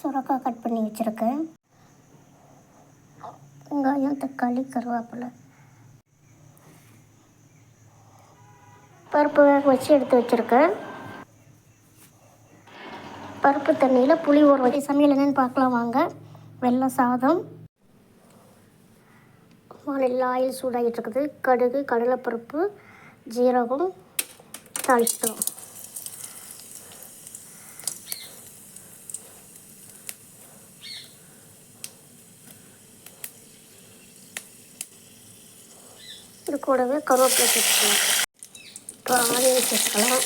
சுரக்காய் கட் பண்ணி வச்சுருக்கேன். வெங்காயம் தக்காளி கருவேப்பிலை. பருப்பு வேக வச்சு எடுத்து வச்சுருக்கேன். பருப்பு தண்ணியில் புளி ஊற வச்சு சமையல் என்னென்னு பார்க்கலாம் வாங்க. வெள்ளை சாதம். வானில் ஆயில் சூடாகிட்டு இருக்குது. கடுகு கடலைப்பருப்பு ஜீரகம் தாளிச்சிட்டோம். இது கூடவே கருவேப்பிலை சேர்த்துக்கலாம். இப்போ ஆனியன் சேர்த்துக்கலாம்.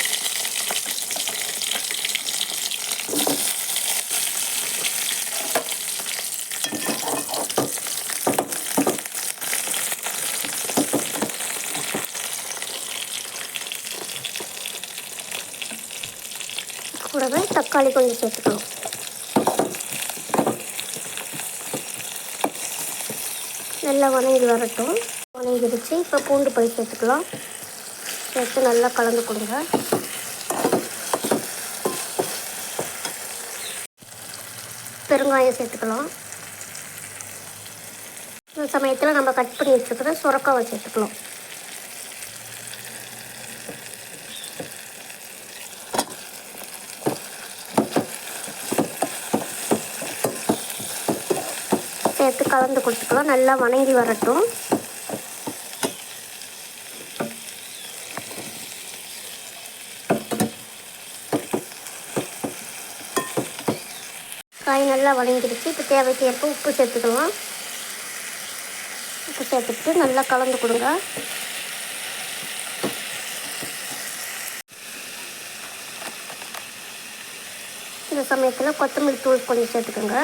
கூடவே தக்காளி கொஞ்சம் சேர்த்துக்கலாம். நல்லா வணங்கி வரட்டும். வணங்கிடுச்சு இப்போ பூண்டு பை சேர்த்துக்கலாம் சேர்த்து நல்லா கலந்து கொடுங்க. பெருங்காயம் சேர்த்துக்கலாம். இந்த சமயத்தில் நம்ம கட் பண்ணி வச்சுக்கிற சுரக்காவை சேர்த்துக்கலாம். சேர்த்து கலந்து கொடுத்துக்கலாம். நல்லா வணங்கி வரட்டும். காய் நல்லா வதங்கிடுச்சு. இப்போ தேவைக்கு ஏற்ப உப்பு சேர்த்துக்கலாம். உப்பு சேர்த்துட்டு நல்லா கலந்து கொடுங்க. இந்த சமயத்தில் கொத்தமல்லி தூள் கொஞ்சம் சேர்த்துக்கோங்க.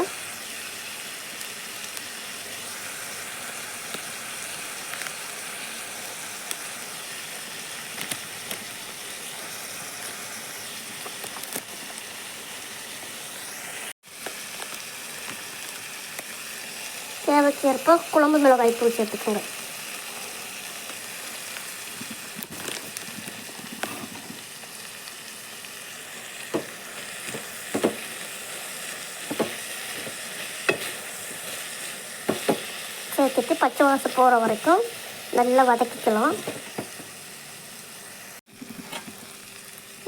தேவைக்கேற்ப குழம்பு மிளகாய் தூள் சேர்த்துக்கோங்க. சேர்த்துட்டு பச்சை வாசம் போகிற வரைக்கும் நல்லா வதக்கிக்கலாம்.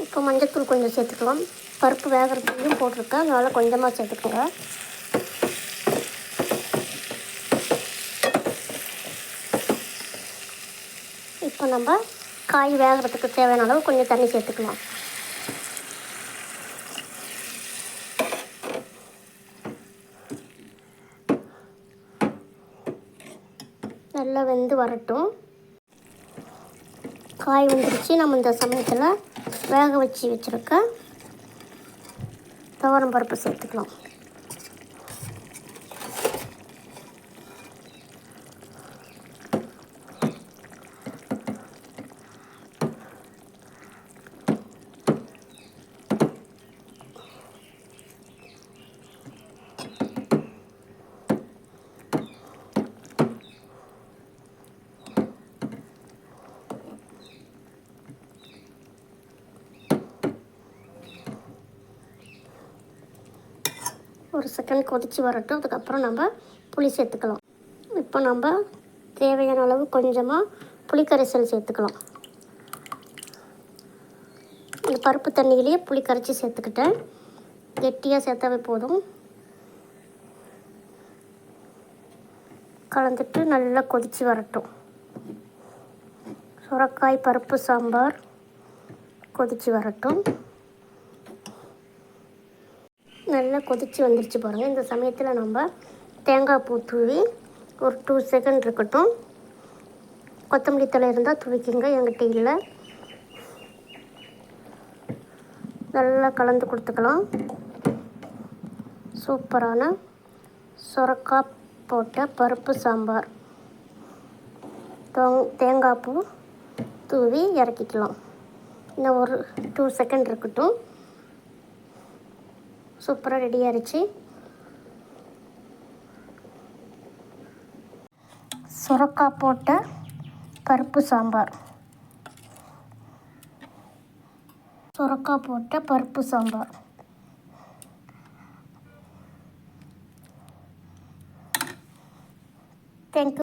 இப்போ மஞ்சத்தூள் கொஞ்சம் சேர்த்துக்கலாம். பருப்பு வேகிறதுக்கும் போட்டிருக்கேன். அதனால் கொஞ்சமாக சேர்த்துக்கோங்க. இப்போ நம்ம காய் வேகிறதுக்கு தேவையான அளவு கொஞ்சம் தண்ணி சேர்த்துக்கலாம். நல்லா வெந்து வரட்டும். காய் வந்துருச்சு. நம்ம இந்த சமயத்தில் வேக வச்சு வச்சுருக்க துவரம் பருப்பு சேர்த்துக்கலாம். ஒரு செகண்ட் கொதித்து வரட்டும். அதுக்கப்புறம் நம்ம புளி சேர்த்துக்கலாம். இப்போ நம்ம தேவையான அளவு கொஞ்சமாக புளிக்கரைசல் சேர்த்துக்கலாம். இந்த பருப்பு தண்ணியிலேயே புளி கரைச்சி சேர்த்துக்கிட்டேன். கெட்டியாக சேர்த்தாவே போதும். கலந்துட்டு நல்லா கொதித்து வரட்டும். சுரக்காய் பருப்பு சாம்பார் கொதித்து வரட்டும். நல்லா கொதித்து வந்துருச்சு பாருங்கள் இந்த சமயத்தில் நம்ம தேங்காய் பூ தூவி ஒரு டூ செகண்ட் இருக்கட்டும். கொத்தமல்லி தலை இருந்தால் துவிக்கிங்க. என்கிட்ட இல்லை. நல்லா கலந்து கொடுத்துக்கலாம். சூப்பரான சுரக்காய் போட்ட பருப்பு சாம்பார். தேங்காய் பூ தூவி இறக்கிக்கலாம். இன்னும் ஒரு டூ செகண்ட் இருக்கட்டும். சூப்பராக ரெடி ஆயிடுச்சு சுரக்காய் போட்ட பருப்பு சாம்பார். சுரக்காய் போட்ட பருப்பு சாம்பார்.